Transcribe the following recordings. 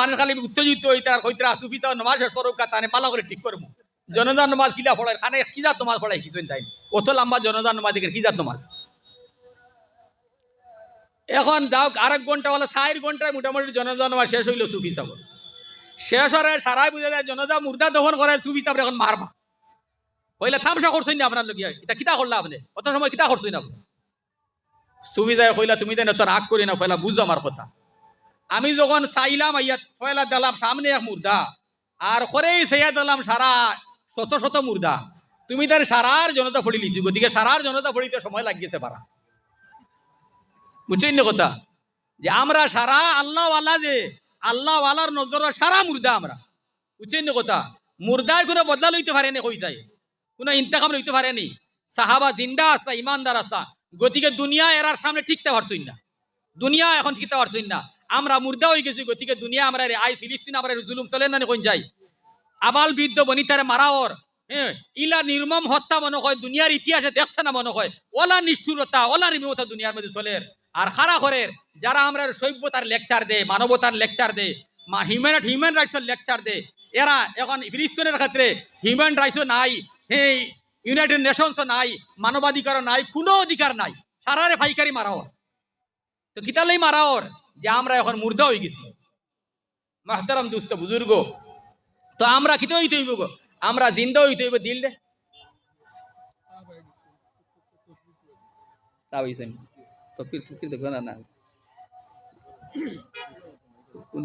মানুষ খালি উত্তেজিত কইতরা সুফিতা নমাজ শেষ করুক পালা করে ঠিক করব। নমাজ কিলা পড়ায়? খানে কি জাত নমাজ পড়ায় কিছুই তাই অত লম্বা নমাজ দেখে নমাজ? এখন আরেক ঘণ্টা হলো চার ঘন্টায় মোটামুটি জনদান নমাজ শেষ হইল সুফি সাব শেষ হরে সারাই বুঝে যায় জনদা মুর্দা দহন করে সুফি সাব এখন মারবা। কইলে থামসা করছেন না আপনার লগিয়া এটা কিতা করলা আপনি? অত সময় কিতা করছেন আপনি? সুবিধায় কইলা, তুমি দেন তো রাগ করি না পয়লা বুঝো আমার কথা। আমি যখন চাইলাম আইয়া পয়লা দিলাম, সামনে এক মুর্দা। আর করেই সেইয়া দিলাম সারা, শত শত মুর্দা। তুমি তার সারার জনতা ফড়ি লিছি গতিকে সারার জনতা ফড়িতে সময় লাগিয়েছে পারা। বুঝছেন না কথা? যে আমরা সারা, আল্লাহ ওয়ালা যে, আল্লাহ ওয়ালার নজর সারা মুর্দা আমরা। বুঝছেন না কথা? মুর্দায় কোনো বদলা লইতে পারে পারেনি কই যায়? কোনো ইন্তেকাম লইতে পারে পারেনি সাহাবা জিন্দা আসতা, ইমানদার আসতা। গতিকে দুনিয়া এরার সামনে টিকতে পারছই না। দুনিয়া এখন টিকতে পারছই না। আমরা মুর্দা হয়ে গেছি গতিকে দুনিয়া আমরা আই ফিলিস্তিন আমরা জুলুম চলে না কোন যাই? আবাল বৃদ্ধ বনিতারে মারাওর হ্যাঁ ইলা নির্মম হত্যা মনে হয়, দুনিয়ার ইতিহাসে দেখছে না মনে হয়। ওলা নিষ্ঠুরতা, ওলা নির্মমতা দুনিয়ার মধ্যে চলে। আর খারা করের যারা আমরা সভ্যতার লেকচার দে, মানবতার লেকচার দে, মা হিউম্যান হিউম্যান রাইটসের লেকচার দে, এরা এখন ফিলিস্তিনের ক্ষেত্রে হিউম্যান রাইটসও নাই এই ইউনাইটেড নেশনসও নাই, মানবাধিকারও নাই, কোনো অধিকার নাই। সারারে ফাইকারি মারাও তো কিতালেই মারাওর যে আমরা এখন মুর্দা হয়ে গেছি। মাহতারাম দুস্থ বুজুর্গ। তো আমরা কিতে হইতে হইব গো? আমরা জিন্দা হইতে হইব দিল রে। তা হইছেন তফির তফির দেখো না না। কোন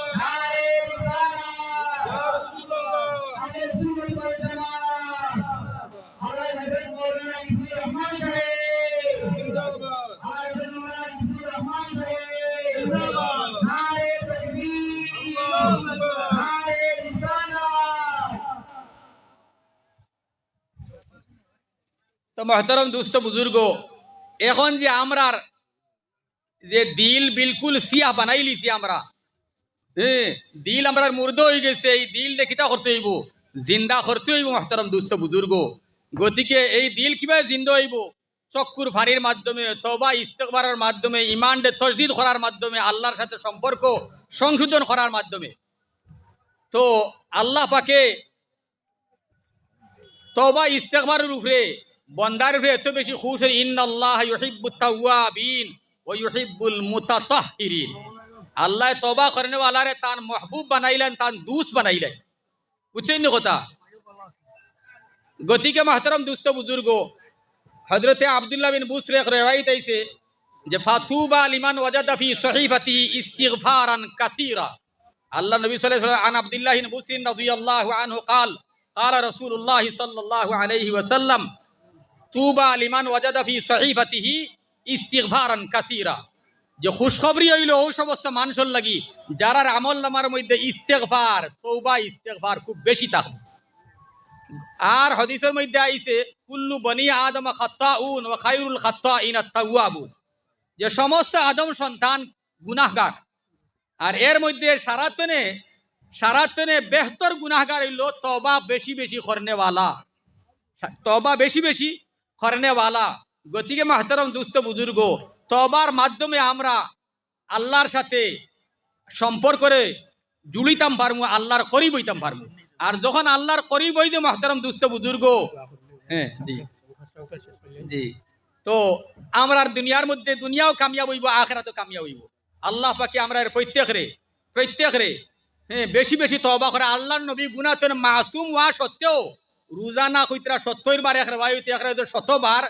তো মহতরম দুস্থ বুজুর্গ, এখন যে আমরার যে দিল বিলকুল সিয়া বানাই লিছি আমরা হ্যাঁ দিল আমরার মুর্দ হয়ে গেছে, এই দিল কিতা করতে হইব? জিন্দা করতে হইব মহতরম দুস্থ বুজুর্গ। গতিকে এই দিল কীভাবে জিন্দা হইব? চক্কুর ফাঁড়ির মাধ্যমে তবা ইস্তেকবারের মাধ্যমে ইমানডে তসদিদ করার মাধ্যমে, আল্লাহর সাথে সম্পর্ক সংশোধন করার মাধ্যমে। তো আল্লাহ পাকে তবা ইস্তেকবারের উপরে বন্দার উপরে এত বেশি খুশ হয় ইন্নাল্লাহ ইউহিব্বুত তাওয়াবিন ওয়া ইউহিব্বুল মুতাতাহহিরিন আল্লাহ তবা করনে ওয়ালারে তান মাহবুব বানাইলেন তান দুস বানাইলেন বুঝছেন না কথা গতিকে মাহতারাম দুস্থ বুজুর্গ হজরতে আব্দুল্লাহ বিন বুসর এক রেওয়াইত আইছে যে ফাতুবা লিমান ওয়াজাদা ফি সহিফাতি ইস্তিগফারান কাসীরা আল্লাহ নবী সাল্লাল্লাহু আলাইহি ওয়াসাল্লাম আন আব্দুল্লাহ বিন বুসর রাদিয়াল্লাহু আনহু قال قال رسول الله صلى الله عليه وسلم তুবা লিমান ওয়াজাদা ফি সহিফাতিহি ইস্তিগফারান কাসীরা। যে খুশখবরি হইল ওই সমস্ত মানুষের লাগি, যারার আমল নামার মধ্যে ইস্তেগফার তৌবা ইস্তেগফার খুব বেশি থাকবে। আর হদিসের মধ্যে আইছে, কুল্লু বনি আদম খাত্তাউন ওয়া খায়রুল খাত্তাইন আত-তাওয়াবুন। যে সমস্ত আদম সন্তান গুনাহগার। আর এর মধ্যে সারাতনে সারাতনে বেহতর গুনাহগার হইল তবা বেশি বেশি করনেওয়ালা। তবা বেশি বেশি করনেওয়ালা গতিকে মাহতরম দুস্থ বুজুর্গ, তবার মাধ্যমে আমরা আল্লাহর সাথে সম্পর্করে জুড়িতাম পারমু, আল্লাহর করিব হইতাম পারমু। আর যখন আল্লাহর করিব হইতে মাহতরম দুস্থ বুজুর্গ হ্যাঁ জি জি, তো আমরা দুনিয়ার মধ্যে দুনিয়াও কামিয়াব হইব, আখেরাতও কামিয়াব হইব। আল্লাহ পাকে আমরা এর প্রত্যেক রে প্রত্যেক রে হ্যাঁ বেশি বেশি তবা করে। আল্লাহর নবী গুনাতন মাসুম হওয়া সত্ত্বেও রোজানা কইতরা সত্তর বার এক বায়ু এক শতবার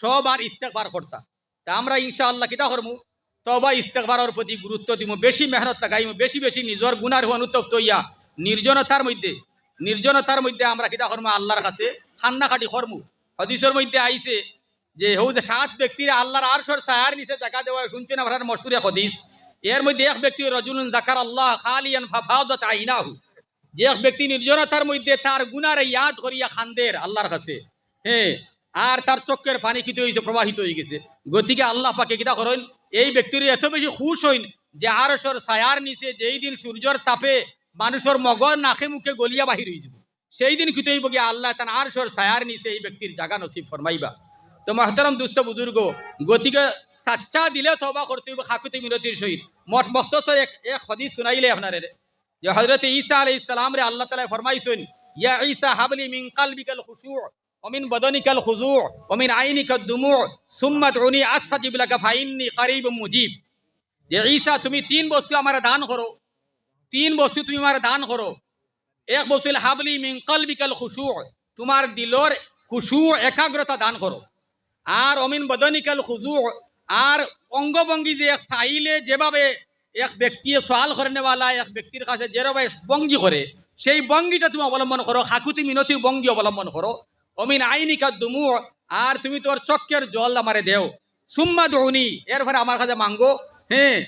সবার ইস্তেকবার করতা। তা আমরা ইনশাআল্লাহ কিতা করমু? তবা ইস্তেকবারের প্রতি গুরুত্ব দিব বেশি মেহনত লাগাইমু, বেশি বেশি নিজের গুনার অনুতপ্ত হইয়া নির্জনতার মধ্যে নির্জনতার মধ্যে আমরা কিতা করমু? আল্লাহর কাছে খান্না খাটি করমু। হদিসের মধ্যে আইছে যে হৌ যে সাত ব্যক্তির আল্লাহর আরশর ছায়ার নিচে জায়গা দেওয়া শুনছেন আপনার মশুরে হদিস। এর মধ্যে এক ব্যক্তি, রজুলুন জাকার আল্লাহ খালিয়ান ফাফাউদাত আইনাহু। যে এক ব্যক্তি নির্জনতার মধ্যে তার গুনার ইয়াদ করিয়া খান্দের আল্লাহর কাছে হ্যাঁ আর তার চোখের পানি কিতে হয়েছে প্রবাহিত হয়ে গেছে। গতিকে আল্লাহ পাকে কিতা করেন, এই ব্যক্তির এত বেশি খুশ হইন যে আরশর ছায়ার নিচে যেই দিন সূর্যর তাপে মানুষের মগজ, নাকে, মুখে গলিয়া বাহির হয়ে যাব, সেই দিন কিতে হইব গিয়া আল্লাহ তার আরশর ছায়ার নিচে এই ব্যক্তির জাগা নসিব ফরমাইবা। তো মহতরম দুস্থ বুজুর্গ, গতিকে সাচ্চা দিলে তবা করতে হইব খাকুতে মিনতির সহিত। মঠ মখতসর এক এক হদিস শুনাইলে আপনারে। যে হজরত ঈসা আলাই ইসলাম রে আল্লাহ তালা ফরমাইছেন, ইয়া ঈসা হাবলি মিন কালবিকাল খুশু অমিন বদনিকাল খুজু অমিন আইনিকাল দুমু সুম্মত উনি আস্থা জিবলাকা ফাইননি করিব মুজিব যে ঈসা, তুমি তিন বস্তু আমার দান করো, তিন বস্তু তুমি আমার দান করো। এক বস্তু হাবলি মিন কালবিকাল খুশু, তোমার দিলর খুশু একাগ্রতা দান করো। আর অমিন বদনিকাল খুজু আর অঙ্গভঙ্গি যে সাইলে যেভাবে এক ব্যক্তি সওয়াল করে নেওয়ালা এক ব্যক্তির কাছে যেভাবে ভঙ্গি করে, সেই ভঙ্গিটা তুমি অবলম্বন করো, হাকুতি মিনতির ভঙ্গি অবলম্বন করো। অমিন আইনিকা দুমু, আর তুমি তোর চক্কের জল আমারে দেও। সুম্মা দৌনি এর ফলে আমার কাছে মাঙ্গো হ্যাঁ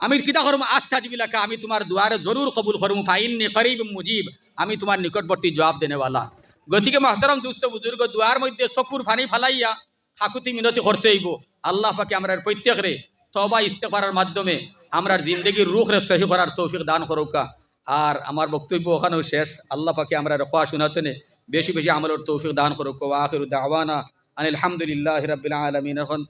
আমি কিতা করম? আস্থা জিবিলাকা আমি তোমার দুয়ারে জরুর কবুল করম, ফাইননি করিব মুজিব, আমি তোমার নিকটবর্তী জবাব দেনেওয়ালা গতিকে মহতরম দুস্থ বুজুর্গ, দুয়ার মধ্যে চকুর ফানি ফালাইয়া হাকুতি মিনতি করতে হইব। আল্লাহ পাকে আমরা প্রত্যেক রে তবা ইস্তেফারের মাধ্যমে আমরা জিন্দগির রুখ রে সহি করার তৌফিক দান করুকা আর আমার বক্তব্য ওখানেও শেষ। আল্লাহ পাকে আমরা রখা শোনাতে নে বেশি বেশি আমলের তৌফিক দান করুক আখির দাওয়ানা আনিল হামদুলিল্লাহ হিরাবিন আলমিন। এখন